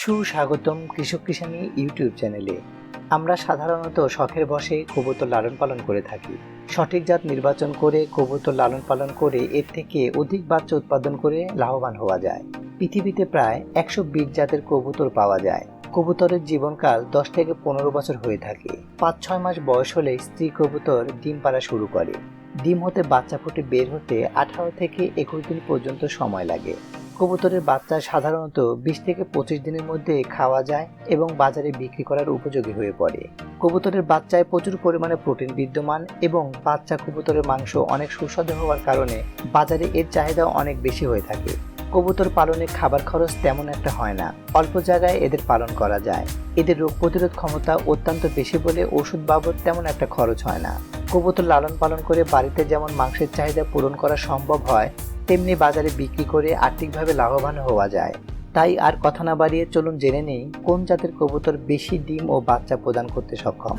সুস্বাগতম কৃষক কিষানি ইউটিউব চ্যানেলে। আমরা সাধারণত শখের বসে কবুতর লালন পালন করে থাকি। সঠিক জাত নির্বাচন করে কবুতর লালন পালন করে এর থেকে অধিক বাচ্চা উৎপাদন করে লাভবান হওয়া যায়। পৃথিবীতে প্রায় একশো বিশ জাতের কবুতর পাওয়া যায়। কবুতরের জীবনকাল দশ থেকে পনেরো বছর হয়ে থাকে। পাঁচ ছয় মাস বয়স হলে স্ত্রী কবুতর ডিম পাড়া শুরু করে। ডিম হতে বাচ্চা ফুটে বের হতে আঠারো থেকে একুশ দিন পর্যন্ত সময় লাগে। কবুতরের বাচ্চা সাধারণত বিশ থেকে পঁচিশ দিনের মধ্যে খাওয়া যায় এবং বাজারে বিক্রি করার উপযোগী হয়ে পড়ে। কবুতরের বাচ্চায় প্রচুর পরিমাণে প্রোটিন বিদ্যমান এবং বাচ্চা কবুতরের মাংস অনেক সুস্বাদু হওয়ার কারণে বাজারে এর চাহিদা অনেক বেশি হয়ে থাকে। কবুতর পালনে খাবার খরচ তেমন একটা হয় না। অল্প জায়গায় এদের পালন করা যায়। এদের রোগ প্রতিরোধ ক্ষমতা অত্যন্ত বেশি বলে ওষুধ বাবদ তেমন একটা খরচ হয় না। কবুতর লালন পালন করে বাড়িতে যেমন মাংসের চাহিদা পূরণ করা সম্ভব হয় তেমনি বাজারে বিক্রি করে আর্থিকভাবে লাভবান হওয়া যায় তাই আর কথা না বাড়িয়ে চলুন জেনে নেই কোন জাতের কবুতর বেশি ডিম ও বাচ্চা প্রদান করতে সক্ষম.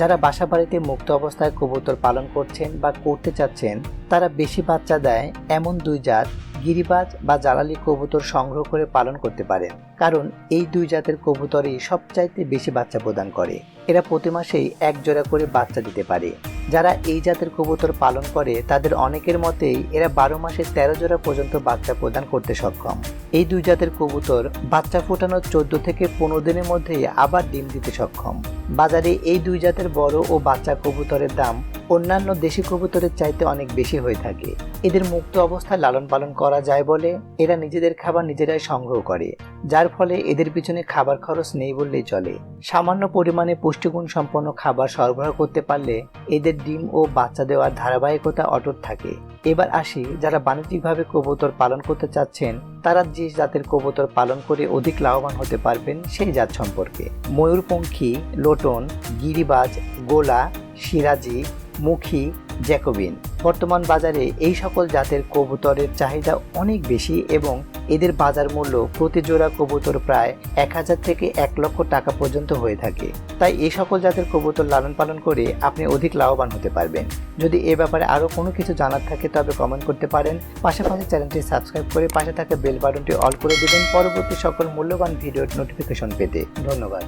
যারা বাসা বাড়িতে মুক্ত অবস্থায় কবুতর পালন করছেন বা করতে চাচ্ছেন, তারা বেশি বাচ্চা দেয় এমন দুই জাত গিরিবাজ বা জ্বালালি কবুতর সংগ্রহ করে পালন করতে পারেন কারণ এই দুই জাতের কবুতরই সবচাইতে বেশি বাচ্চা প্রদান করে। এরা প্রতি মাসেই এক জোড়া করে বাচ্চা দিতে পারে। যারা এই জাতের কবুতর পালন করে, তাদের অনেকের মতেই এরা বারো মাসে তেরো জোড়া পর্যন্ত বাচ্চা প্রদান করতে সক্ষম। এই দুই জাতের কবুতর বাচ্চা ফোটানোর চোদ্দ থেকে পনেরো দিনের মধ্যেই আবার ডিম দিতে সক্ষম। বাজারে এই দুই জাতের বড় ও বাচ্চা কবুতরের দাম অন্যান্য দেশি কবুতরের চাইতে অনেক বেশি হয়ে থাকে। এদের মুক্ত অবস্থায় লালন পালন করা যায় বলে এরা নিজেদের খাবার নিজেরাই সংগ্রহ করে, যার ফলে এদের পিছনে খাবার খরচ নেই বললেই চলে। সামান্য পরিমাণে পুষ্টিগুণ সম্পন্ন খাবার সরবরাহ করতে পারলে এদের ডিম ও বাচ্চা দেওয়ার ধারাবাহিকতা অটুট থাকে। এবার আসি যারা বাণিজ্যিকভাবে কবুতর পালন করতে চাচ্ছেন, তারা যে জাতের কবুতর পালন করে অধিক লাভবান হতে পারবেন সেই জাত সম্পর্কে। ময়ূরপঙ্খী, লোটন, গিরিবাজ, গোলা, সিরাজি, মুখী, জ্যাকোবিন। বর্তমান বাজারে এই সকল জাতের কবুতরের চাহিদা অনেক বেশি এবং এদের বাজার মূল্য প্রতি জোড়া কবুতর প্রায় এক হাজার থেকে এক লক্ষ টাকা পর্যন্ত হয়ে থাকে। তাই এই সকল জাতের কবুতর লালন পালন করে আপনি অধিক লাভবান হতে পারবেন। যদি এ ব্যাপারে আরও কোনো কিছু জানার থাকে তবে কমেন্ট করতে পারেন। পাশাপাশি চ্যানেলটি সাবস্ক্রাইব করে পাশে থাকা বেল বাটনটি অল করে দেবেন। পরবর্তী সকল মূল্যবান ভিডিওর নোটিফিকেশন পেতে। ধন্যবাদ।